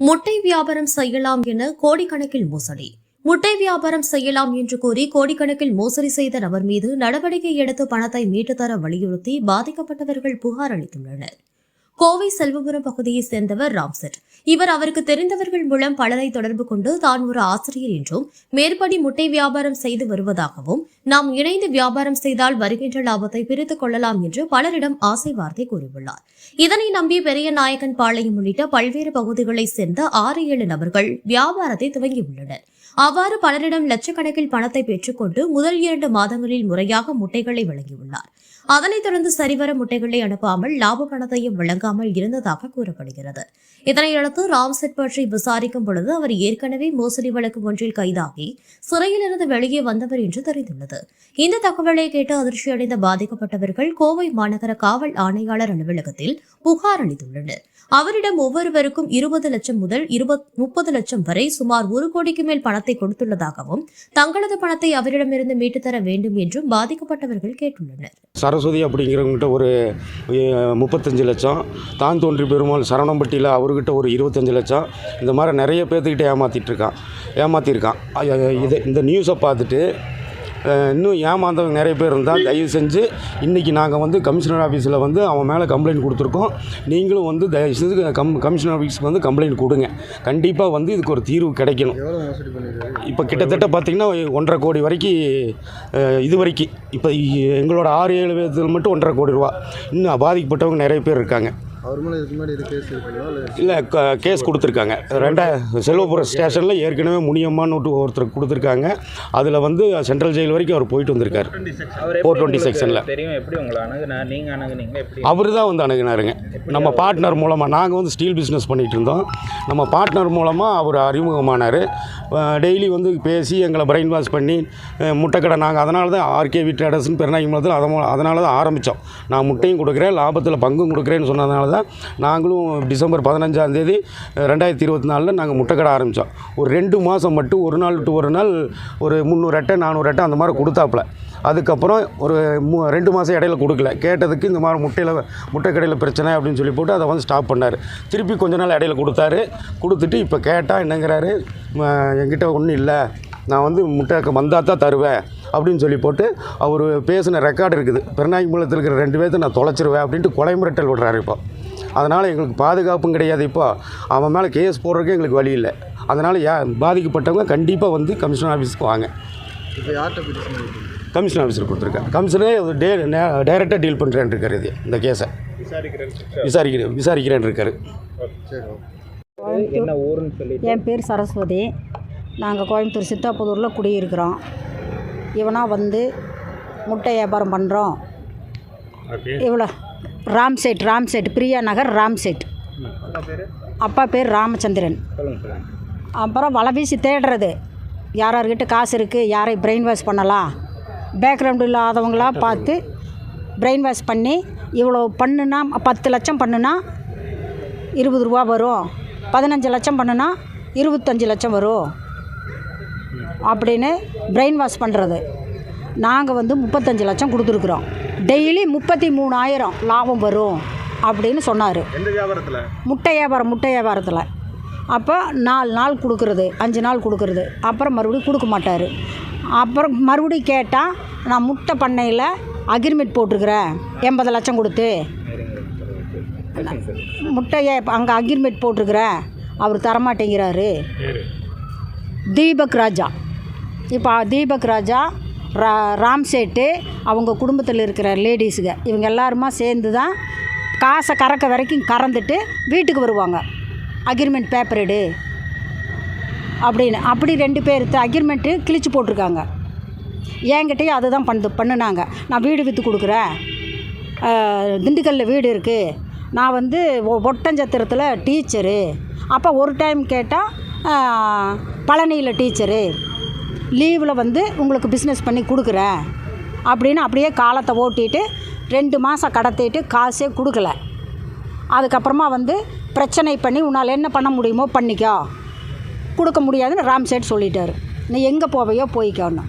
முட்டை வியாபாரம் செய்யலாம் என கோடிக்கணக்கில் மோசடி. முட்டை வியாபாரம் செய்யலாம் என்று கூறி கோடிக்கணக்கில் மோசடி செய்த நபர் மீது நடவடிக்கை எடுத்து பணத்தை மீட்டுத்தர வலியுறுத்தி பாதிக்கப்பட்டவர்கள் புகார் அளித்துள்ளனர். கோவை செல்வபுரம் பகுதியைச் சேர்ந்தவர் ராம்செட் இவர் அவருக்கு தெரிந்தவர்கள் மூலம் பலரை தொடர்பு கொண்டு தான் ஒரு ஆசிரியர் என்றும் மேற்படி முட்டை வியாபாரம் செய்து வருவதாகவும் நாம் இணைந்து வியாபாரம் செய்தால் வருகின்ற லாபத்தை பிரித்துக் கொள்ளலாம் என்று பலரிடம் ஆசை வார்த்தை கூறியுள்ளார். இதனை நம்பி பெரிய நாயக்கன் பாளையம் உள்ளிட்ட பல்வேறு பகுதிகளைச் சேர்ந்த ஆறு ஏழு நபர்கள் வியாபாரத்தை துவங்கியுள்ளனர். அவ்வாறு பலரிடம் லட்சக்கணக்கில் பணத்தை பெற்றுக்கொண்டு முதல் இரண்டு மாதங்களில் முறையாக முட்டைகளை வழங்கியுள்ளார். அதனைத் தொடர்ந்து சரிவர முட்டைகளை அனுப்பாமல் லாப பணத்தையும் வழங்காமல் இருந்ததாக கூறப்படுகிறது. இதனையடுத்து ராம்செட் பற்றி விசாரிக்கும் பொழுது அவர் ஏற்கனவே மோசடி வழக்கு ஒன்றில் கைதாகி சிறையிலிருந்து வெளியே வந்தவர் என்று தெரிந்துள்ளது. இந்த தகவலை கேட்டு அதிர்ச்சியடைந்த பாதிக்கப்பட்டவர்கள் கோவை மாநகர காவல் ஆணையாளர் அலுவலகத்தில் புகார் அளித்துள்ளனர். அவரிடம் ஒவ்வொருவருக்கும் இருபது லட்சம் முதல் இருபத் முப்பது லட்சம் வரை சுமார் ஒரு கோடிக்கு மேல் பணத்தை கொடுத்துள்ளதாகவும் தங்களது பணத்தை அவரிடமிருந்து மீட்டுத் தர வேண்டும் என்றும் பாதிக்கப்பட்டவர்கள் கேட்டுள்ளனர். சரஸ்வதி அப்படிங்கிறவங்ககிட்ட ஒரு முப்பத்தஞ்சு லட்சம். தான் தோன்றி பெருமாள் சரவணம்பட்டியில் அவர்கிட்ட ஒரு இருபத்தஞ்சு லட்சம். இந்த மாதிரி நிறைய பேர்த்துக்கிட்ட ஏமாற்றிட்டுருக்கான் ஏமாற்றிருக்கான் இதை இது இந்த நியூஸை பார்த்துட்டு இன்னும் ஏமாந்தவங்க நிறைய பேர் இருந்தால் தயவு செஞ்சு இன்றைக்கி நாங்கள் வந்து கமிஷனர் ஆஃபீஸில் வந்து அவன் மேலே கம்ப்ளைண்ட் கொடுத்துருக்கோம். நீங்களும் வந்து தயவு செஞ்சு கம் கமிஷனர் ஆஃபீஸ்க்கு வந்து கம்ப்ளைண்ட் கொடுங்க. கண்டிப்பாக வந்து இதுக்கு ஒரு தீர்வு கிடைக்கணும். இப்போ கிட்டத்தட்ட பார்த்திங்கன்னா ஒன்றரை கோடி வரைக்கும் இது வரைக்கும் இப்போ எங்களோட ஆறு ஏழு பேர்த்தில் மட்டும் ஒன்றரை கோடி ரூபா. இன்னும் பாதிக்கப்பட்டவங்க நிறைய பேர் இருக்காங்க. அவர் மேலே இதுக்கு முன்னாடி இது கேஸ் இருக்குங்களா? இல்லை கேஸ் கொடுத்துருக்காங்க. ரெண்டா செல்வபுரம் ஸ்டேஷனில் ஏற்கனவே முனியம்மான்னு ஒரு ஒருத்தர் கொடுத்துருக்காங்க. அதில் வந்து சென்ட்ரல் ஜெயில் வரைக்கும் அவர் போயிட்டு வந்திருக்காரு. twenty உங்களுக்கு sectionல. தெரியும்? எப்படி உங்களை அணுகுனா நீங்க அணுகுனீங்க எப்படி? அவர் தான் வந்து அணுகினாருங்க. நம்ம பார்ட்னர் மூலமாக நாங்கள் வந்து ஸ்டீல் பிஸ்னஸ் பண்ணிகிட்டு இருந்தோம். நம்ம பார்ட்னர் மூலமாக அவர் அறிமுகமானார். டெய்லி வந்து பேசி எங்களை பிரெயின் வாஷ் பண்ணி முட்டைக்கடை நாங்கள் அதனால தான் ஆர்கே வி ட்ரேடர்ஸ்னு பெருநாயகி மூலத்தில் அதை மூலம் அதனால தான் ஆரம்பித்தோம் நான் முட்டையும் கொடுக்குறேன் லாபத்தில் பங்கும் கொடுக்குறேன்னு சொன்னதுனால தான் நாங்களும் டிசம்பர் பதினஞ்சாந்தேதி ரெண்டாயிரத்தி இருபத்தி நாலில் நாங்கள் முட்டைக்கடை ஆரம்பித்தோம் ஒரு ரெண்டு மாதம் மட்டும் ஒரு நாள் டு ஒரு நாள் ஒரு முந்நூறு அட்டை நானூறு அட்டை அந்த மாதிரி கொடுத்தாப்புல. அதுக்கப்புறம் ஒரு மூ ரெண்டு மாதம் இடையில கொடுக்கல. கேட்டதுக்கு இந்த மாதிரி முட்டையில் முட்டை கடையில் பிரச்சனை அப்படின்னு சொல்லி போட்டு அதை வந்து ஸ்டாப் பண்ணார். திருப்பி கொஞ்ச நாள் இடையில கொடுத்தாரு. கொடுத்துட்டு இப்போ கேட்டால் என்னங்கிறாரு என்கிட்ட ஒன்றும் இல்லை. நான் வந்து முட்டை வந்தால் தான் தருவேன். அப்படின்னு சொல்லி போட்டு அவர் பேசின ரெக்கார்டு இருக்குது. பெருநாயகி மூலத்தில் இருக்கிற ரெண்டு பேர்த்து நான் தொலைச்சிருவேன் அப்படின்ட்டு கொலை மிரட்டல் விடுறாரு இப்போ. அதனால் எங்களுக்கு பாதுகாப்பும் கிடையாது இப்போ. அவன் மேலே கேஸ் போடுறதுக்கு எங்களுக்கு வழி இல்லை. அதனால் யா பாதிக்கப்பட்டவங்க கண்டிப்பாக வந்து கமிஷனர் ஆஃபீஸ்க்கு வாங்க. இப்போ யார்கிட்ட பிடிச்சு பண்ணியிருக்கீங்க கமிஷன் ஆஃபீஸர் கொடுத்துருக்கேன். கமிஷனே டே டைரெக்டாக டீல் பண்ணுறேன் இருக்காரு இது இந்த கேஸை விசாரிக்கிறேன் விசாரிக்கிறேன் இருக்காரு. என் பேர் சரஸ்வதி. நாங்கள் கோயம்புத்தூர் சித்தாப்புதூரில் குடியிருக்கிறோம். இவனா வந்து முட்டை வியாபாரம் பண்ணுறோம் இவ்வளோ ராம் சேட் ராம் சேட் பிரியா நகர் ராம்செட். அப்பா பேர் ராமச்சந்திரன். அப்புறம் வலை வீசி தேடுறது. யார் யார்கிட்ட காசு இருக்குது யாரை பிரெயின் வாஷ் பண்ணலாம்? பேக்ரவுண்டு இல்லாதவங்களா பார்த்து பிரெயின் வாஷ் பண்ணி இவ்வளோ பண்ணுனா பத்து லட்சம் பண்ணுனா இருபது ரூபா வரும். பதினஞ்சு லட்சம் பண்ணுனா இருபத்தஞ்சி லட்சம் வரும். அப்படின்னு பிரெயின் வாஷ் பண்ணுறது நாங்கள் வந்து முப்பத்தஞ்சு லட்சம் கொடுத்துருக்குறோம். டெய்லி முப்பத்தி மூணாயிரம் லாபம் வரும் அப்படின்னு சொன்னார். எந்த வியாபாரத்தில்? முட்டை வியாபாரம் முட்டை வியாபாரத்தில். அப்போ நாலு நாள் கொடுக்குறது அஞ்சு நாள் கொடுக்குறது. அப்புறம் மறுபடியும் கொடுக்க மாட்டார். அப்புறம் மறுபடியும் கேட்டால் நான் முட்டை பண்ணையில் அக்ரிமெண்ட் போட்டிருக்கிறேன் எண்பது லட்சம் கொடுத்து. முட்டையை அங்கே அக்ரிமெண்ட் போட்டிருக்கிறேன் அவர் தரமாட்டேங்கிறாரு. தீபக் ராஜா. இப்போ தீபக் ராஜா ரா ராம் சேட்டு அவங்க குடும்பத்தில் இருக்கிற லேடிஸுங்க. இவங்க எல்லாருமா சேர்ந்து தான் காசை கறக்க வரைக்கும் கறந்துட்டு வீட்டுக்கு வருவாங்க. அக்ரிமெண்ட் பேப்பர் எடு. அப்படின்னு. அப்படி ரெண்டு பேர் அக்ரிமெண்ட்டு கிழிச்சு போட்டிருக்காங்க. என்கிட்டயும் அதை தான் பண்ணு பண்ணுனாங்க. நான் வீடு விற்று கொடுக்குறேன். திண்டுக்கல்லில் வீடு இருக்குது நான் வந்து ஒ- ஒட்டஞ்சத்திரத்தில் டீச்சரு. அப்போ ஒரு டைம் கேட்டால் பழனியில் டீச்சரு. லீவில் வந்து உங்களுக்கு பிஸ்னஸ் பண்ணி கொடுக்குறேன். அப்படின்னு அப்படியே காலத்தை ஓட்டிட்டு ரெண்டு மாதம் கடத்திட்டு காசே கொடுக்கல. அதுக்கப்புறமா வந்து பிரச்சனை பண்ணி உன்னால் என்ன பண்ண முடியுமோ பண்ணிக்கோ. கொடுக்க முடியாதுன்னு ராம் சேட் சொல்லிட்டாரு. நீ எங்கே போவையோ போய்க்கோன்னு.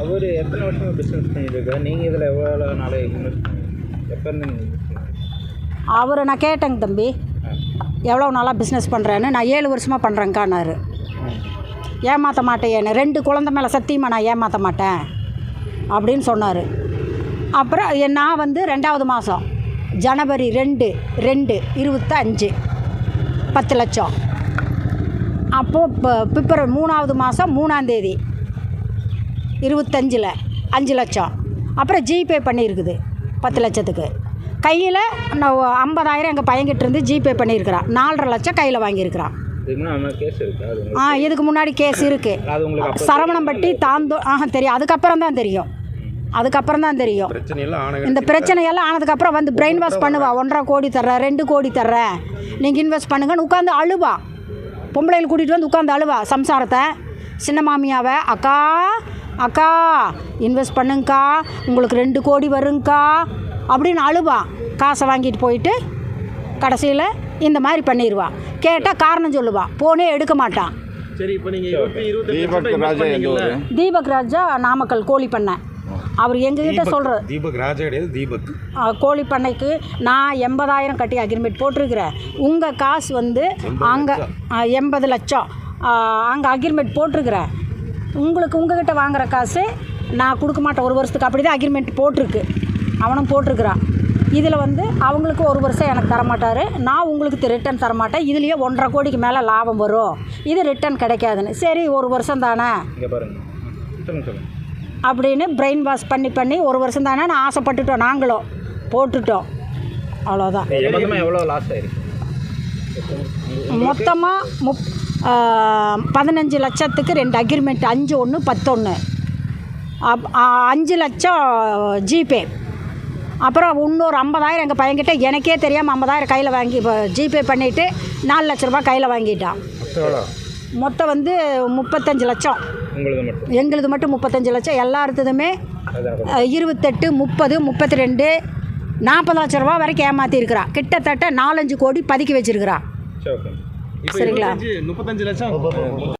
அவர் எத்தனை வருஷமா பிஸ்னஸ் பண்ணிட்டு இருக்காரு? நீங்கள் இதில் எவ்வளோ நாள் எப்போ? அவரை நான் கேட்டேங்க தம்பி. எவ்வளோ நாளாக பிஸ்னஸ் பண்ணுறேன்னு நான் ஏழு வருஷமாக பண்ணுறேங்க்கான்னாரு ஏமாற்ற மாட்டேன் ரெண்டு குழந்த மேலே சத்தியமாக நான் ஏமாற்ற மாட்டேன். அப்படின்னு சொன்னார். அப்புறம் நான் வந்து ரெண்டாவது மாதம் ஜனவரி ரெண்டு ரெண்டு இருபத்தஞ்சு பத்து லட்சம். அப்போது இப்போ பிப்ரவரி மூணாவது மாதம் மூணாந்தேதி இருபத்தஞ்சில் அஞ்சு லட்சம். அப்புறம் ஜிபே பண்ணியிருக்குது பத்து லட்சத்துக்கு. கையில் நான் ஐம்பதாயிரம் எங்கள் பையன்கிட்ட இருந்து ஜிபே பண்ணியிருக்கிறான். நாலரை லட்சம் கையில் வாங்கியிருக்கிறான். ஆ இதுக்கு முன்னாடி கேஸ் இருக்குது அது உங்களுக்கு அப்போ சரவணம்பட்டி தாந்தோ ஆஹா தெரியும். அதுக்கப்புறம் தான் தெரியும். அதுக்கப்புறம் தான் தெரியும். இந்த பிரச்சனையெல்லாம் ஆனதுக்கப்புறம் வந்து பிரெயின் வாஷ் பண்ணுவா. ஒன்றரை கோடி தர்றேன் ரெண்டு கோடி தர்றேன் நீங்கள் இன்வெஸ்ட் பண்ணுங்கன்னு உட்காந்து அழுவா. பொம்பளைகள் கூட்டிகிட்டு வந்து உட்காந்து அழுவா. சம்சாரத்தை. சின்ன மாமியாவை அக்கா அக்கா இன்வெஸ்ட் பண்ணுங்கக்கா. உங்களுக்கு ரெண்டு கோடி வருங்கக்கா. அப்படின்னு அழுவா. காசை வாங்கிட்டு போயிட்டு கடைசியில் இந்த மாதிரி பண்ணிடுவா கேட்டால் காரணம் சொல்லுவா. போனே எடுக்க மாட்டான் சரி இப்போ நீங்கள் இருபத்தி இருபத்தி தீபக் ராஜா நாமக்கல் கோழி பண்ணை. அவர் எங்ககிட்ட சொல்கிற தீபக் ராஜா கிடையாது தீபக். கோழி பண்ணைக்கு நான் எண்பதாயிரம் கட்டி அக்ரிமெண்ட் போட்டிருக்கிறேன். உங்கள் காசு வந்து அங்கே எண்பது லட்சம். அங்கே அக்ரிமெண்ட் போட்டிருக்கிறேன். உங்களுக்கு உங்ககிட்ட வாங்குற காசு நான் கொடுக்க மாட்டேன். ஒரு வருஷத்துக்கு அப்படி தான் அக்ரிமெண்ட் போட்டிருக்கு. அவனும் போட்டிருக்கிறான். இதில் வந்து அவங்களுக்கு ஒரு வருஷம் எனக்கு தரமாட்டார். நான் உங்களுக்கு ரிட்டர்ன் தரமாட்டேன். இதுலேயே ஒன்றரை கோடிக்கு மேலே லாபம் வரும். இது ரிட்டர்ன் கிடைக்காதுன்னு. சரி ஒரு வருஷம் தானே? அப்படின்னு பிரெயின் வாஷ் பண்ணி பண்ணி ஒரு வருஷம் தானே நான் ஆசைப்பட்டுட்டோம். நாங்களும் போட்டுட்டோம். அவ்வளோதான் மொத்தமாக எவ்வளோ லாஸ் ஆயிருக்கு? மொத்தமாக முப் பதினஞ்சு லட்சத்துக்கு ரெண்டு அக்ரிமெண்ட் அஞ்சு ஒன்று பத்தொன்று அப் அஞ்சு லட்சம் ஜிபே. அப்புறம் இன்னொரு ஐம்பதாயிரம் எங்கள் பையன்கிட்ட எனக்கே தெரியாமல் ஐம்பதாயிரம் கையில் வாங்கி இப்போ ஜிபே பண்ணிவிட்டு நாலு லட்ச ரூபாய் கையில் வாங்கிட்டான். மொத்தம் வந்து முப்பத்தஞ்சு லட்சம். எங்களுது மட்டும் முப்பத்தஞ்சு லட்சம். அஹ், இருபத்தெட்டு முப்பது முப்பத்தி ரெண்டு நாற்பது லட்ச ரூபா வரைக்கும் ஏமாற்றிருக்கிறா கிட்டத்தட்ட நாலஞ்சு கோடி பதுக்கி வச்சிருக்கிறா. சரிங்களா? முப்பத்தஞ்சு லட்சம்?